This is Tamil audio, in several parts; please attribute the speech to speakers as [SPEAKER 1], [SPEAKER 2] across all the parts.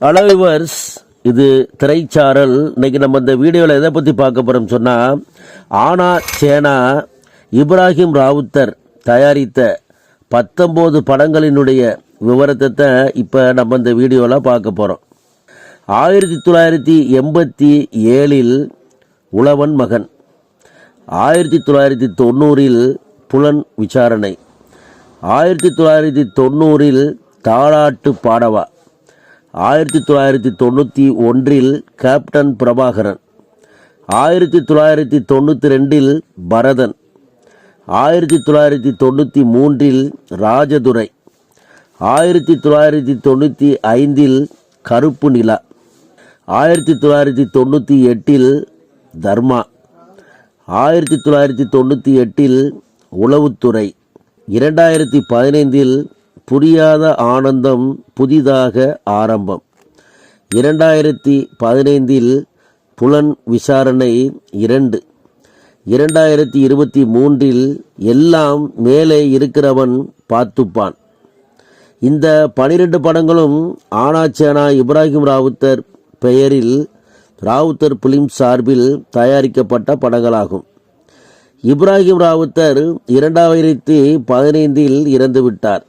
[SPEAKER 1] அலவிவர்ஸ் இது திரைச்சாரல். இன்னைக்கு நம்ம இந்த வீடியோவில் எதை பற்றி பார்க்க போகிறோம் சொன்னால் ஆனா சேனா இப்ராஹிம் ராவுத்தர் தயாரித்த பத்தொம்போது படங்களினுடைய விவரத்தை இப்போ நம்ம இந்த வீடியோவில் பார்க்க போகிறோம் ஆயிரத்தி தொள்ளாயிரத்தி எண்பத்தி ஏழில் உழவன் மகன் ஆயிரத்தி தொள்ளாயிரத்தி தொண்ணூறில் புலன் விசாரணை ஆயிரத்தி தொள்ளாயிரத்தி தொண்ணூறில் தாளாட்டு பாடவா ஆயிரத்தி தொள்ளாயிரத்தி தொண்ணூற்றி ஒன்றில் கேப்டன் பிரபாகரன். ஆயிரத்தி தொள்ளாயிரத்தி தொண்ணூற்றி ரெண்டில் பரதன். ஆயிரத்தி தொள்ளாயிரத்தி தொண்ணூற்றி மூன்றில் ராஜதுரை. ஆயிரத்தி தொள்ளாயிரத்தி தொண்ணூற்றி ஐந்தில் கருப்பு நிலா ஆயிரத்தி தொள்ளாயிரத்தி தொண்ணூற்றி எட்டில் தர்மா. ஆயிரத்தி தொள்ளாயிரத்தி தொண்ணூற்றி எட்டில் உளவுத்துறை. இரண்டாயிரத்தி பதினைந்தில் புரியாத ஆனந்தம் புதிதாக ஆரம்பம். இரண்டாயிரத்தி பதினைந்தில் புலன் விசாரணை இரண்டு. இரண்டாயிரத்தி இருபத்தி மூன்றில் எல்லாம் மேலே இருக்கிறவன் பார்த்துப்பான். இந்த பனிரெண்டு படங்களும் ஆனாச்சேனா இப்ராஹிம் ராவுத்தர் பெயரில் ராவுத்தர் பிலிம் சார்பில் தயாரிக்கப்பட்ட படங்களாகும். இப்ராஹிம் ராவுத்தர் இரண்டாயிரத்தி பதினைந்தில் இறந்துவிட்டார்.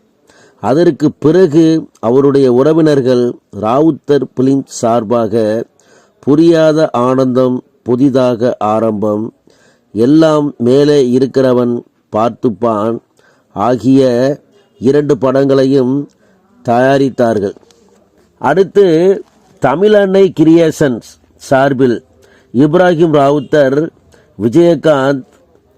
[SPEAKER 1] அதற்கு பிறகு அவருடைய உறவினர்கள் ராவுத்தர் பிலிம் சார்பாக புரியாத ஆனந்தம் புதிதாக ஆரம்பம். எல்லாம் மேலே இருக்கிறவன் பார்த்துப்பான். ஆகிய இரண்டு படங்களையும் தயாரித்தார்கள். அடுத்து தமிழன்னை கிரியேஷன்ஸ் சார்பில் இப்ராஹிம் ராவுத்தர் விஜயகாந்த்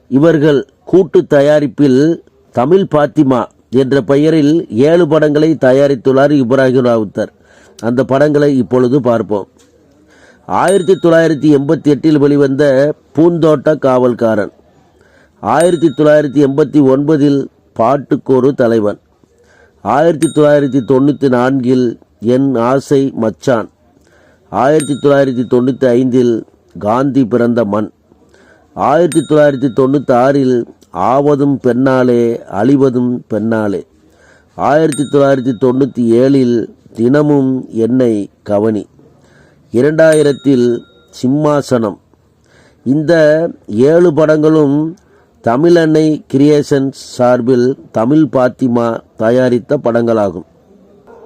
[SPEAKER 1] இவர்கள் கூட்டு தயாரிப்பில் தமிழ் பாத்திமா என்ற பெயரில் ஏழு படங்களை தயாரித்துள்ளார் இப்ராஹிம் ராவுத்தர். அந்த படங்களை இப்பொழுது பார்ப்போம். ஆயிரத்தி தொள்ளாயிரத்தி எண்பத்தி எட்டில் வெளிவந்த பூந்தோட்ட காவல்காரன். ஆயிரத்தி தொள்ளாயிரத்தி எண்பத்தி ஒன்பதில் பாட்டுக்கொரு தலைவன். ஆயிரத்தி தொள்ளாயிரத்தி தொண்ணூற்றி நான்கில் என் ஆசை மச்சான். ஆயிரத்தி தொள்ளாயிரத்தி தொண்ணூற்றி ஐந்தில் காந்தி பிறந்த மண். ஆயிரத்தி தொள்ளாயிரத்தி தொண்ணூற்றி ஆறில் ஆவதும் பெண்ணாலே அழிவதும் பெண்ணாலே. ஆயிரத்தி தொள்ளாயிரத்தி தொண்ணூற்றி ஏழில் தினமும் என்னை கவனி. இரண்டாயிரத்தில் சிம்மாசனம். இந்த ஏழு படங்களும் தமிழன்னை கிரியேஷன்ஸ் சார்பில் தமிழ் பாத்திமா தயாரித்த படங்களாகும்.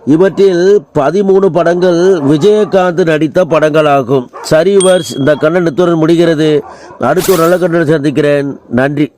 [SPEAKER 1] இவற்றில் பதிமூணு படங்கள் விஜயகாந்த் நடித்த படங்களாகும். சரிவர்ஸ் இந்த கண்ணன் நித்துடன் முடிகிறது. அடுத்த ஒரு நல்ல கண்ணனை சந்திக்கிறேன். நன்றி.